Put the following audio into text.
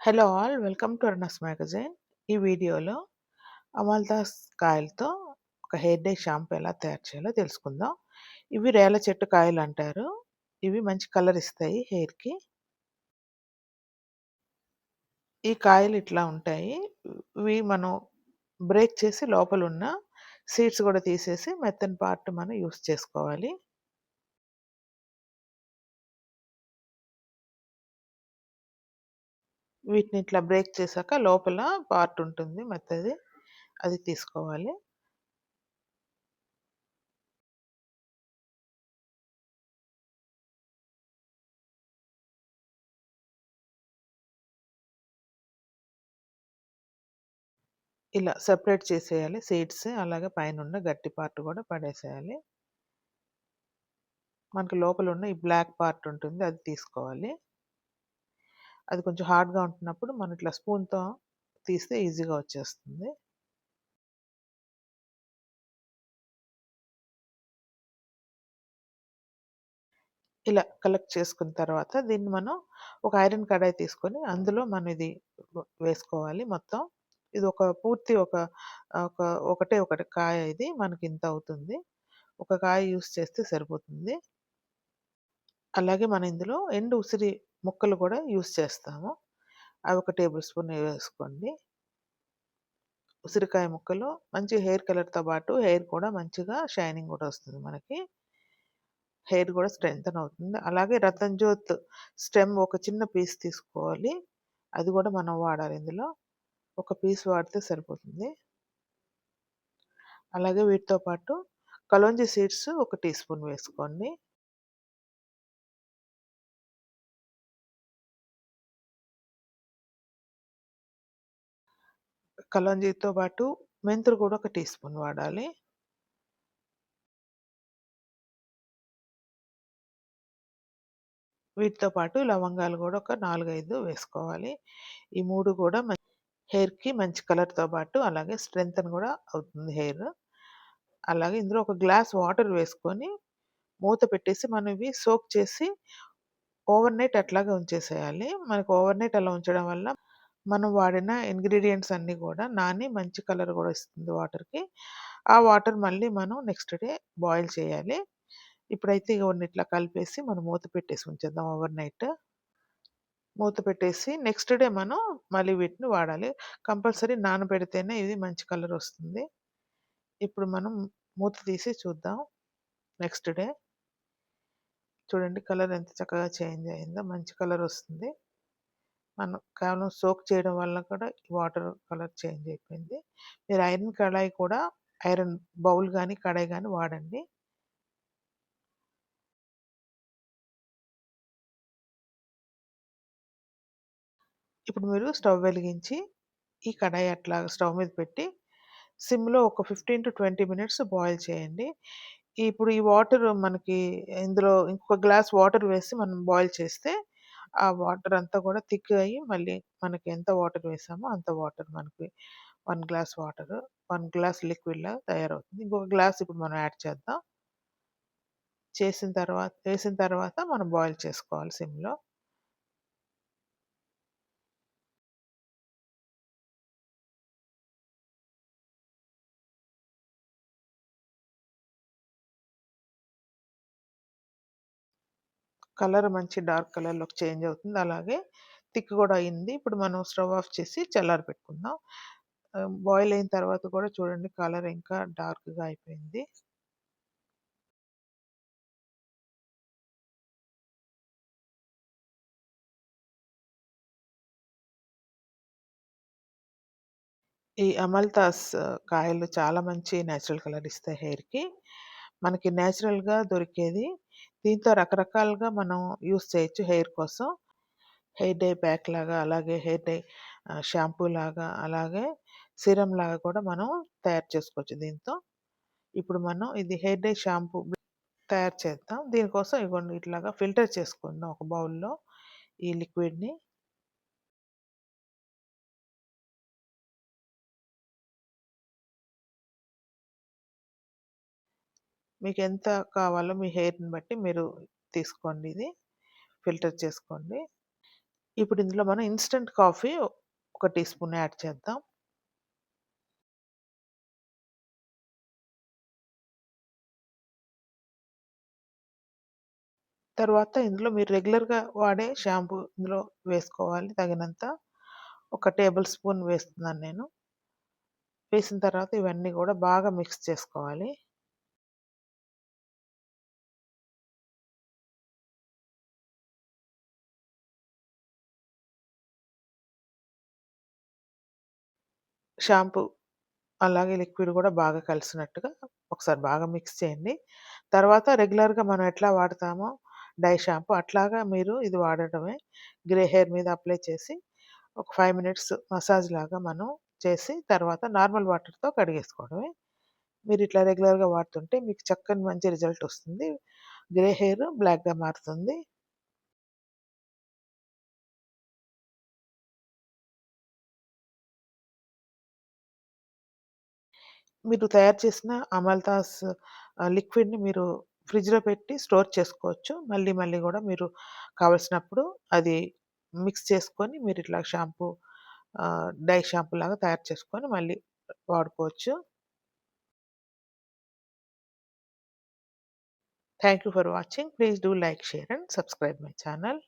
Hello all welcome to అర్నస్ magazine ఈ వీడియోలో అమల్దాస్ కాయలతో ఒక హెయిర్ డే షాంపూ ఎలా తయారు చేయాలో తెలుసుకుందాం. ఇవి రేల చెట్టు కాయలు అంటారు. ఇవి మంచి కలర్ ఇస్తాయి హెయిర్కి. ఈ కాయలు ఇట్లా ఉంటాయి. ఇవి మనం బ్రేక్ చేసి లోపల ఉన్న సీడ్స్ కూడా తీసేసి మెత్తని పార్ట్ మనం యూస్ చేసుకోవాలి. వీటిని ఇట్లా బ్రేక్ చేశాక లోపల పార్ట్ ఉంటుంది మెత్తది. అది తీసుకోవాలి. ఇలా సెపరేట్ చేసేయాలి సీడ్స్ అలాగే పైన ఉన్న గట్టి పార్ట్ కూడా పడేసేయాలి. మనకి లోపల ఉన్న ఈ బ్లాక్ పార్ట్ ఉంటుంది అది తీసుకోవాలి. అది కొంచెం హార్డ్గా ఉంటున్నప్పుడు మనం ఇట్లా స్పూన్తో తీస్తే ఈజీగా వచ్చేస్తుంది. ఇలా కలెక్ట్ చేసుకున్న తర్వాత దీన్ని మనం ఒక ఐరన్ కడాయి తీసుకొని అందులో మనం ఇది వేసుకోవాలి మొత్తం. ఇది ఒక పూర్తి ఒక ఒక ఒకటే ఒకటి కాయ ఇది మనకి ఇంత అవుతుంది. ఒక కాయ యూస్ చేస్తే సరిపోతుంది. అలాగే మనం ఇందులో ఎండు ఉసిరి ముక్కలు కూడా యూస్ చేస్తాము. అవి ఒక టేబుల్ స్పూన్ వేసుకోండి. ఉసిరికాయ ముక్కలు మంచి హెయిర్ కలర్తో పాటు హెయిర్ కూడా మంచిగా షైనింగ్ కూడా వస్తుంది మనకి. హెయిర్ కూడా స్ట్రెంగ్తన్ అవుతుంది. అలాగే రతన్ జ్యోత్ స్టెమ్ ఒక చిన్న పీస్ తీసుకోవాలి. అది కూడా మనం వాడాలి ఇందులో. ఒక పీస్ వాడితే సరిపోతుంది. అలాగే వీటితో పాటు కలోంజీ సీడ్స్ ఒక టీ స్పూన్ వేసుకోండి. కలంజీతో పాటు మెంతులు కూడా ఒక టీ స్పూన్ వాడాలి. వీటితో పాటు లవంగాలు కూడా ఒక నాలుగైదు వేసుకోవాలి. ఈ మూడు కూడా హెయిర్కి మంచి కలర్తో పాటు అలాగే స్ట్రెంగ్త్ కూడా అవుతుంది హెయిర్. అలాగే ఇందులో ఒక గ్లాస్ వాటర్ వేసుకొని మూత పెట్టేసి మనం ఇవి సోక్ చేసి ఓవర్ నైట్ అట్లాగే ఉంచేసేయాలి. మనకు ఓవర్ నైట్ అలా ఉంచడం వల్ల మనం వాడిన ఇంగ్రీడియంట్స్ అన్నీ కూడా నాని మంచి కలర్ కూడా ఇస్తుంది వాటర్కి. ఆ వాటర్ మళ్ళీ మనం నెక్స్ట్ డే బాయిల్ చేయాలి. ఇప్పుడైతే ఇవన్నీ ఇట్లా కలిపేసి మనం మూత పెట్టేసి ఉంచేద్దాం ఓవర్ నైట్. మూత పెట్టేసి నెక్స్ట్ డే మనం మళ్ళీ వీటిని వాడాలి. కంపల్సరీ నానబెడితేనే ఇది మంచి కలర్ వస్తుంది. ఇప్పుడు మనం మూత తీసి చూద్దాం నెక్స్ట్ డే. చూడండి కలర్ ఎంత చక్కగా చేంజ్ అయిందో మంచి కలర్ వస్తుంది. మనం కేవలం సోక్ చేయడం వల్ల కూడా వాటర్ కలర్ చేంజ్ అయిపోయింది. మీరు ఐరన్ కడాయి కూడా ఐరన్ బౌల్ కానీ కడాయి కానీ వాడండి. ఇప్పుడు మీరు స్టవ్ వెలిగించి ఈ కడాయి అట్లా స్టవ్ మీద పెట్టి సిమ్లో ఒక fifteen to twenty minutes boil చేయండి. ఇప్పుడు ఈ వాటర్ మనకి ఇందులో ఇంకొక గ్లాస్ వాటర్ వేసి మనం బాయిల్ చేస్తే ఆ వాటర్ అంతా కూడా థిక్ అయ్యి మళ్ళీ మనకి ఎంత వాటర్ వేసామో అంత వాటర్ మనకి one glass water one glass లిక్విడ్లా తయారవుతుంది. ఇంకొక గ్లాస్ ఇప్పుడు మనం యాడ్ చేద్దాం. చేసిన తర్వాత వేసిన తర్వాత మనం బాయిల్ చేసుకోవాలి సిమ్లో. కలర్ మంచి డార్క్ కలర్లోకి చేంజ్ అవుతుంది. అలాగే థిక్ కూడా అయింది. ఇప్పుడు మనం స్టవ్ ఆఫ్ చేసి చల్లారి పెట్టుకుందాం. బాయిల్ అయిన తర్వాత కూడా చూడండి కలర్ ఇంకా డార్క్గా అయిపోయింది. ఈ అమల్తాస్ కాయలు చాలా మంచి న్యాచురల్ కలర్ ఇస్తాయి హెయిర్కి. మనకి న్యాచురల్గా దొరికేది దీంతో రకరకాలుగా మనం యూస్ చేయొచ్చు హెయిర్ కోసం. హెయిర్ డై ప్యాక్ లాగా అలాగే హెయిర్ డై షాంపూ లాగా అలాగే సిరం లాగా కూడా మనం తయారు చేసుకోవచ్చు దీంతో. ఇప్పుడు మనం ఇది హెయిర్ డై షాంపూ తయారు చేద్దాం. దీనికోసం ఇవ్వండి ఇట్లాగా ఫిల్టర్ చేసుకుందాం ఒక బౌల్లో ఈ లిక్విడ్ని. మీకు ఎంత కావాలో మీ హెయిర్ని బట్టి మీరు తీసుకోండి ఇది ఫిల్టర్ చేసుకోండి ఇప్పుడు ఇందులో మనం ఇన్‌స్టంట్ కాఫీ ఒక టీ స్పూన్ యాడ్ చేద్దాం. తర్వాత ఇందులో మీరు రెగ్యులర్‌గా వాడే షాంపూ ఇందులో వేసుకోవాలి తగినంత. ఒక టేబుల్ స్పూన్ వేస్తున్నాను నేను. వేసిన తర్వాత ఇవన్నీ కూడా బాగా మిక్స్ చేసుకోవాలి. షాంపూ అలాగే లిక్విడ్ కూడా బాగా కలిసినట్టుగా ఒకసారి బాగా మిక్స్ చేయండి. తర్వాత రెగ్యులర్‌గా మనం ఎట్లా వాడతామో డై షాంపూ అట్లాగా మీరు ఇది వాడడమే. గ్రే హెయిర్ మీద అప్లై చేసి ఒక ఫైవ్ మినిట్స్ మసాజ్ లాగా మనం చేసి తర్వాత నార్మల్ వాటర్‌తో కడిగేసుకోవడమే. మీరు ఇట్లా రెగ్యులర్‌గా వాడుతుంటే మీకు చక్కని మంచి రిజల్ట్ వస్తుంది. గ్రే హెయిర్ బ్లాక్‌గా మారుతుంది. మీరు తయారు చేసిన అమల్తాస్ లిక్విడ్‌ని మీరు ఫ్రిడ్జ్‌లో పెట్టి స్టోర్ చేసుకోవచ్చు. మళ్ళీ మళ్ళీ గూడా మీరు కావాల్సినప్పుడు అది మిక్స్ చేసుకొని మీరు ఇట్లా షాంపూ ఆహ్, డై షాంపూ లాగా తయారు చేసుకొని మళ్ళీ వాడుకోవచ్చు. Thank you for watching. Please do like, share and subscribe my channel.